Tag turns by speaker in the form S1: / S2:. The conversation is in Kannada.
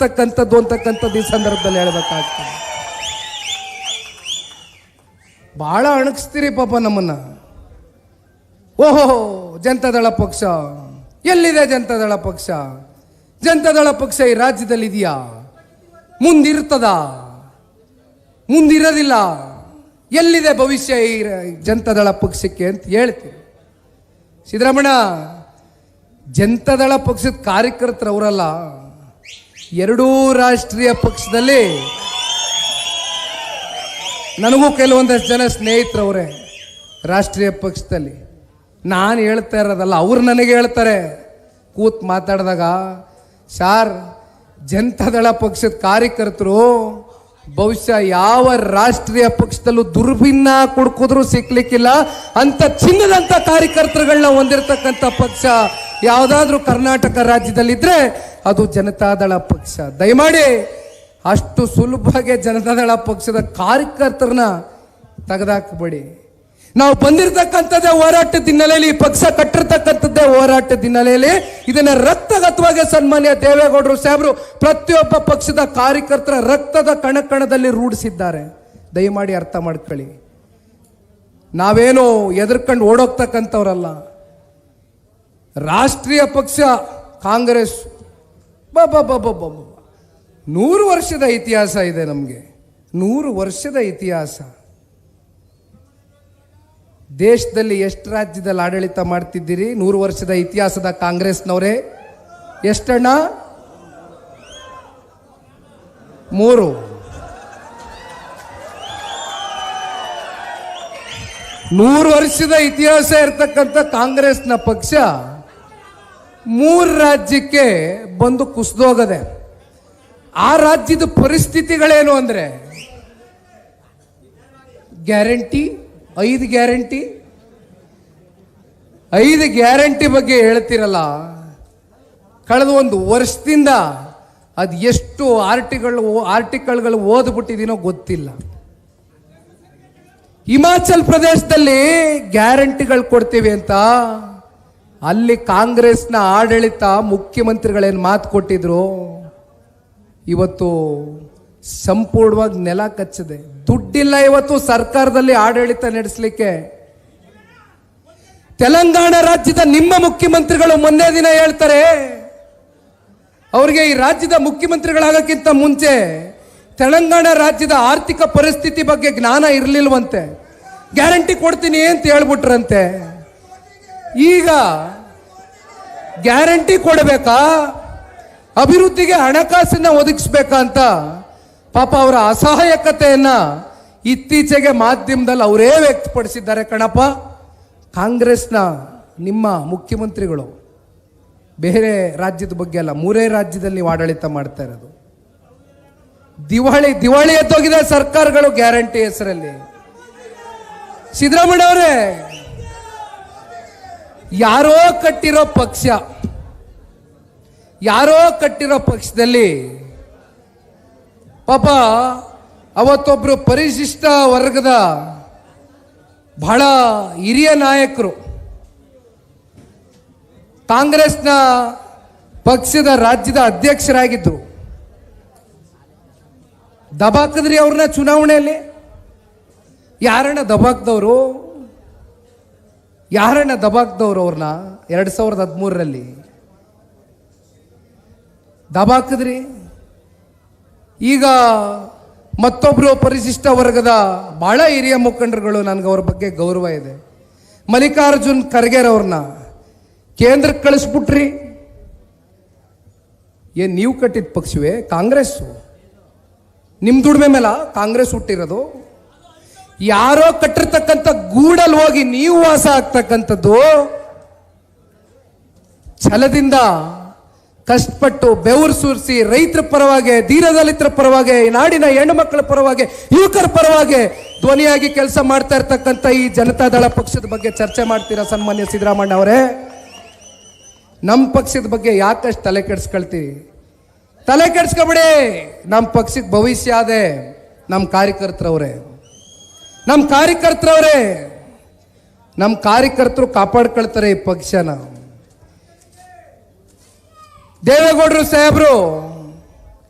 S1: ಮಾತಾಡ್ತಕ್ಕಂಥದ್ದು ಅಂತಕ್ಕಂಥದ್ದು ಈ ಸಂದರ್ಭದಲ್ಲಿ ಹೇಳ್ಬೇಕಾಗ್ತದೆ. ಬಹಳ ಅಣಗಿಸ್ತೀರಿ ಪಾಪ ನಮ್ಮನ್ನ. ಓಹೋ ಜನತಾದಳ ಪಕ್ಷ. ಎಲ್ಲಿದೆ ಜನತಾದಳ ಪಕ್ಷ? ಜನತಾದಳ ಪಕ್ಷ ಈ ರಾಜ್ಯದಲ್ಲಿ ಇದೆಯಾ ಮುಂದಿರ್ತದ? ಮುಂದಿರೋದಿಲ್ಲ? ಎಲ್ಲಿದೆ ಭವಿಷ್ಯ ಈ ಜನತಾದಳ ಪಕ್ಷಕ್ಕೆ ಅಂತ ಹೇಳ್ತೀವಿ. ಸಿದ್ದರಾಮಣ್ಣ ಜನತಾದಳ ಪಕ್ಷದ ಕಾರ್ಯಕರ್ತರು ಅವರಲ್ಲ ಎರಡೂ ರಾಷ್ಟ್ರೀಯ ಪಕ್ಷದಲ್ಲಿ ನನಗೂ ಕೆಲವೊಂದಷ್ಟು ಜನ ಸ್ನೇಹಿತರವರೇ ರಾಷ್ಟ್ರೀಯ ಪಕ್ಷದಲ್ಲಿ. ನಾನು ಹೇಳ್ತಾ ಇರೋದಲ್ಲ, ಅವ್ರು ನನಗೆ ಹೇಳ್ತಾರೆ. ಕೂತ್ ಮಾತಾಡಿದಾಗ, ಸಾರ್, ಜನತಾದಳ ಪಕ್ಷದ ಕಾರ್ಯಕರ್ತರು ಬಹುಶಃ ಯಾವ ರಾಷ್ಟ್ರೀಯ ಪಕ್ಷದಲ್ಲೂ ದುರ್ಭಿನ್ನ ಕುಡ್ಕಿದ್ರು ಸಿಕ್ಲಿಕ್ಕಿಲ್ಲ. ಅಂತ ಚಿನ್ನದಂತ ಕಾರ್ಯಕರ್ತರುಗಳನ್ನ ಹೊಂದಿರತಕ್ಕಂಥ ಪಕ್ಷ ಯಾವುದಾದ್ರೂ ಕರ್ನಾಟಕ ರಾಜ್ಯದಲ್ಲಿದ್ದರೆ ಅದು ಜನತಾದಳ ಪಕ್ಷ. ದಯಮಾಡಿ ಅಷ್ಟು ಸುಲಭವಾಗಿ ಜನತಾದಳ ಪಕ್ಷದ ಕಾರ್ಯಕರ್ತರನ್ನ ತೆಗೆದಾಕಬೇಡಿ. ನಾವು ಬಂದಿರತಕ್ಕಂಥದ್ದೇ ಹೋರಾಟದ ಹಿನ್ನೆಲೆಯಲ್ಲಿ, ಈ ಪಕ್ಷ ಕಟ್ಟಿರ್ತಕ್ಕಂಥದ್ದೇ ಹೋರಾಟದ ಹಿನ್ನೆಲೆಯಲ್ಲಿ ಇದನ್ನ ರಕ್ತಗತವಾಗಿ ಸನ್ಮಾನ್ಯ ದೇವೇಗೌಡರು ಸಾಹೇಬರು ಪ್ರತಿಯೊಬ್ಬ ಪಕ್ಷದ ಕಾರ್ಯಕರ್ತರ ರಕ್ತದ ಕಣಕಣದಲ್ಲಿ ರೂಢಿಸಿದ್ದಾರೆ. ದಯಮಾಡಿ ಅರ್ಥ ಮಾಡ್ಕೊಳ್ಳಿ. ನಾವೇನು ಎದುರ್ಕೊಂಡು ಓಡೋಗ್ತಕ್ಕಂಥವ್ರಲ್ಲ. ರಾಷ್ಟ್ರೀಯ ಪಕ್ಷ, ಕಾಂಗ್ರೆಸ್. ಬಾ ಬಾ ಬಾ ಬಾ ಬಾ ಬಾ. ನೂರು ವರ್ಷದ ಇತಿಹಾಸ ಇದೆ ನಮಗೆ. ನೂರು ವರ್ಷದ ಇತಿಹಾಸ. ದೇಶದಲ್ಲಿ ಎಷ್ಟು ರಾಜ್ಯದಲ್ಲಿ ಆಡಳಿತ ಮಾಡ್ತಿದ್ದೀರಿ? ನೂರು ವರ್ಷದ ಇತಿಹಾಸದ ಕಾಂಗ್ರೆಸ್ನವರೇ. ಎಷ್ಟಣ್ಣ? ಮೂರು. ನೂರು ವರ್ಷದ ಇತಿಹಾಸ ಇರತಕ್ಕಂಥ ಕಾಂಗ್ರೆಸ್ನ ಪಕ್ಷ ಮೂರು ರಾಜ್ಯಕ್ಕೆ ಬಂದು ಕುಸಿದೋಗದೆ, ಆ ರಾಜ್ಯದ ಪರಿಸ್ಥಿತಿಗಳೇನು ಅಂದ್ರೆ, ಗ್ಯಾರಂಟಿ, ಐದು ಗ್ಯಾರಂಟಿ ಐದು ಗ್ಯಾರಂಟಿ ಬಗ್ಗೆ ಹೇಳ್ತಿರಲ್ಲ, ಕಳೆದ ಒಂದು ವರ್ಷದಿಂದ ಅದು ಎಷ್ಟು ಆರ್ಟಿಗಳು ಆರ್ಟಿಕಲ್ಗಳು ಓದ್ಬಿಟ್ಟಿದ್ದೀನೋ ಗೊತ್ತಿಲ್ಲ. ಹಿಮಾಚಲ್ ಪ್ರದೇಶದಲ್ಲಿ ಗ್ಯಾರಂಟಿಗಳು ಕೊಡ್ತೀವಿ ಅಂತ ಅಲ್ಲಿ ಕಾಂಗ್ರೆಸ್ನ ಆಡಳಿತ ಮುಖ್ಯಮಂತ್ರಿಗಳೇನು ಮಾತು ಕೊಟ್ಟಿದ್ರು? ಇವತ್ತು ಸಂಪೂರ್ಣವಾಗಿ ನೆಲ ಕಚ್ಚಿದೆ. ದುಡ್ಡಿಲ್ಲ ಇವತ್ತು ಸರ್ಕಾರದಲ್ಲಿ ಆಡಳಿತ ನಡೆಸಲಿಕ್ಕೆ. ತೆಲಂಗಾಣ ರಾಜ್ಯದ ನಿಮ್ಮ ಮುಖ್ಯಮಂತ್ರಿಗಳು ಮೊನ್ನೆ ದಿನ ಹೇಳ್ತಾರೆ, ಅವರಿಗೆ ಈ ರಾಜ್ಯದ ಮುಖ್ಯಮಂತ್ರಿಗಳಾಗಕ್ಕಿಂತ ಮುಂಚೆ ತೆಲಂಗಾಣ ರಾಜ್ಯದ ಆರ್ಥಿಕ ಪರಿಸ್ಥಿತಿ ಬಗ್ಗೆ ಜ್ಞಾನ ಇರಲಿಲ್ವಂತೆ. ಗ್ಯಾರಂಟಿ ಕೊಡ್ತೀನಿ ಅಂತ ಹೇಳ್ಬಿಟ್ರಂತೆ. ಈಗ ಗ್ಯಾರಂಟಿ ಕೊಡಬೇಕಾ? ಅಭಿವೃದ್ಧಿಗೆ ಹಣಕಾಸನ್ನ ಒದಗಿಸ್ಬೇಕಾ ಅಂತ ಪಾಪ ಅವರ ಅಸಹಾಯಕತೆಯನ್ನ ಇತ್ತೀಚೆಗೆ ಮಾಧ್ಯಮದಲ್ಲಿ ಅವರೇ ವ್ಯಕ್ತಪಡಿಸಿದ್ದಾರೆ ಕಣಪ್ಪ. ಕಾಂಗ್ರೆಸ್ನ ನಿಮ್ಮ ಮುಖ್ಯಮಂತ್ರಿಗಳು ಬೇರೆ ರಾಜ್ಯದ ಬಗ್ಗೆ ಅಲ್ಲ, ಮೂರೇ ರಾಜ್ಯದಲ್ಲಿ ನೀವು ಆಡಳಿತ ಮಾಡ್ತಾ ಇರೋದು. ದಿವಾಳಿ ದಿವಾಳಿ ಎದ್ದೋಗಿದೆ ಸರ್ಕಾರಗಳು ಗ್ಯಾರಂಟಿ ಹೆಸರಲ್ಲಿ. ಸಿದ್ದರಾಮಯ್ಯ ಅವರೇ ಯಾರೋ ಕಟ್ಟಿರೋ ಪಕ್ಷ, ಯಾರೋ ಕಟ್ಟಿರೋ ಪಕ್ಷದಲ್ಲಿ ಪಾಪ ಅವತ್ತೊಬ್ಬರು ಪರಿಶಿಷ್ಟ ವರ್ಗದ ಬಹಳ ಹಿರಿಯ ನಾಯಕರು, ಕಾಂಗ್ರೆಸ್ನ ಪಕ್ಷದ ರಾಜ್ಯದ ಅಧ್ಯಕ್ಷರಾಗಿದ್ದರು ದಬಾಕದ್ರಿ ಅವ್ರನ್ನ ಚುನಾವಣೆಯಲ್ಲಿ? ಯಾರನ್ನ ದಬಾಕ್ದವರು? ಯಾರನ್ನ ದಬಾಕ್ದವ್ರು ಅವ್ರನ್ನ ಎರಡು ಸಾವಿರದ ಹದಿಮೂರರಲ್ಲಿ? ದಬಾಕಿದ್ರಿ? ಈಗ ಮತ್ತೊಬ್ಬರು ಪರಿಶಿಷ್ಟ ವರ್ಗದ ಬಹಳ ಹಿರಿಯ ಮುಖಂಡರುಗಳು ನನಗೆ ಅವ್ರ ಬಗ್ಗೆ ಗೌರವ ಇದೆ. ಮಲ್ಲಿಕಾರ್ಜುನ್ ಖರ್ಗೆರ್ ಅವ್ರನ್ನ ಕೇಂದ್ರಕ್ಕೆ ಕಳಿಸ್ಬಿಟ್ರಿ. ಏನ್ ನೀವು ಕಟ್ಟಿದ ಪಕ್ಷವೇ? ಕಾಂಗ್ರೆಸ್ಸು. ನಿಮ್ಮ ದುಡಿಮೆ ಮೇಲ ಕಾಂಗ್ರೆಸ್ ಹುಟ್ಟಿರೋದು. ಯಾರೋ ಕಟ್ಟಿರ್ತಕ್ಕಂಥ ಗೂಡಲ್ಲಿ ಹೋಗಿ ನೀವು ವಾಸ ಆಗ್ತಕ್ಕಂಥದ್ದು, ಛಲದಿಂದ ಕಷ್ಟಪಟ್ಟು ಬೆವರು ಸುರಿಸಿ ರೈತರ ಪರವಾಗಿ ದೀರದಲಿತರ ಪರವಾಗಿ ನಾಡಿನ ಹೆಣ್ಣು ಮಕ್ಕಳ ಪರವಾಗಿ, ಯುವಕರ ಪರವಾಗಿ ಧ್ವನಿಯಾಗಿ ಕೆಲಸ ಮಾಡ್ತಾ ಇರ್ತಕ್ಕಂಥ ಈ ಜನತಾದಳ ಪಕ್ಷದ ಬಗ್ಗೆ ಚರ್ಚೆ ಮಾಡ್ತೀರಾ ಸನ್ಮಾನ್ಯ ಸಿದ್ದರಾಮಣ್ಣ ಅವರೇ? ನಮ್ಮ ಪಕ್ಷದ ಬಗ್ಗೆ ಯಾಕಷ್ಟು ತಲೆ ಕೆಡಿಸ್ಕೊಳ್ತೀವಿ ತಲೆ ಕೆಡಿಸ್ಕೊಬಿಡಿ ನಮ್ಮ ಪಕ್ಷಕ್ಕೆ ಭವಿಷ್ಯ ಅದೇ ನಮ್ಮ ಕಾರ್ಯಕರ್ತರವ್ರೆ. ನಮ್ಮ ಕಾರ್ಯಕರ್ತರವರೇ ನಮ್ಮ ಕಾರ್ಯಕರ್ತರು ಕಾಪಾಡ್ಕೊಳ್ತಾರೆ ಈ ಪಕ್ಷನ. ದೇವೇಗೌಡರು ಸಾಹೇಬರು